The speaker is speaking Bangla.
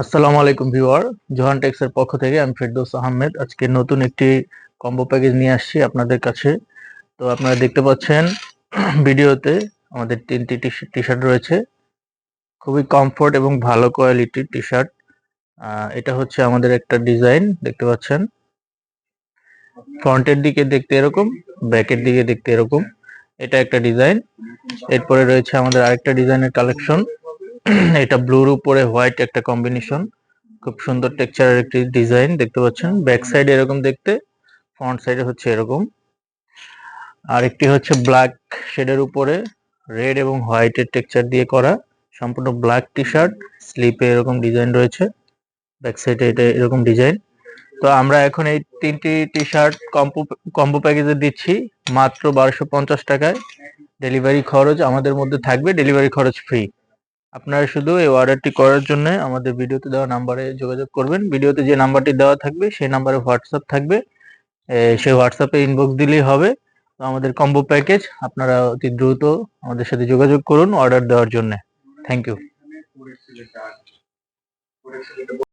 আসসালামু আলাইকুম ভিউয়ার, জোহান টেক্সের পক্ষ থেকে আমি ফেরদৌস আহমেদ। আজকে নতুন একটি কম্বো প্যাকেজ নিয়ে আসছি আপনাদের কাছে। তো আপনারা দেখতে পাচ্ছেন, ভিডিওতে আমাদের তিনটি টি শার্ট রয়েছে। খুবই কমফোর্ট এবং ভালো কোয়ালিটির টি শার্ট এটা হচ্ছে আমাদের একটা ডিজাইন দেখতে পাচ্ছেন। ফ্রন্টের দিকে দেখতে এরকম ব্যাকের দিকে দেখতে এরকম। এটা একটা ডিজাইন এরপরে রয়েছে আমাদের আরেকটা ডিজাইনের কালেকশন এটা ব্লুর উপরে হোয়াইট একটা কম্বিনেশন খুব সুন্দর টেক্সচারের একটি ডিজাইন দেখতে পাচ্ছেন? ব্যাক সাইড এরকম দেখতে ফ্রন্ট সাইডে হচ্ছে এরকম। আরেকটি হচ্ছে ব্ল্যাক শেডের উপরে রেড এবং হোয়াইটের টেক্সচার দিয়ে করা। সম্পূর্ণ ব্ল্যাক টি শার্ট স্লিপে এরকম ডিজাইন রয়েছে। ব্যাক সাইডে এটা এরকম ডিজাইন তো আমরা এখন এই তিনটি টি শার্ট কম্বো কম্বো প্যাকেজে দিচ্ছি, মাত্র বারোশো পঞ্চাশ টাকায়। ডেলিভারি খরচ আমাদের মধ্যে থাকবে ডেলিভারি খরচ ফ্রি আপনারা শুধু এই অর্ডারটি করার জন্য আমাদের ভিডিওতে দেওয়া নাম্বারে যোগাযোগ করবেন। ভিডিওতে যে নাম্বারটি দেওয়া থাকবে, সেই নাম্বারে হোয়াটসঅ্যাপ থাকবে। সেই হোয়াটসঅ্যাপে ইনবক্স দিলেই হবে। তো আমাদের কম্বো প্যাকেজ আপনারা অতি দ্রুত আমাদের সাথে যোগাযোগ করুন অর্ডার দেওয়ার জন্য। Thank you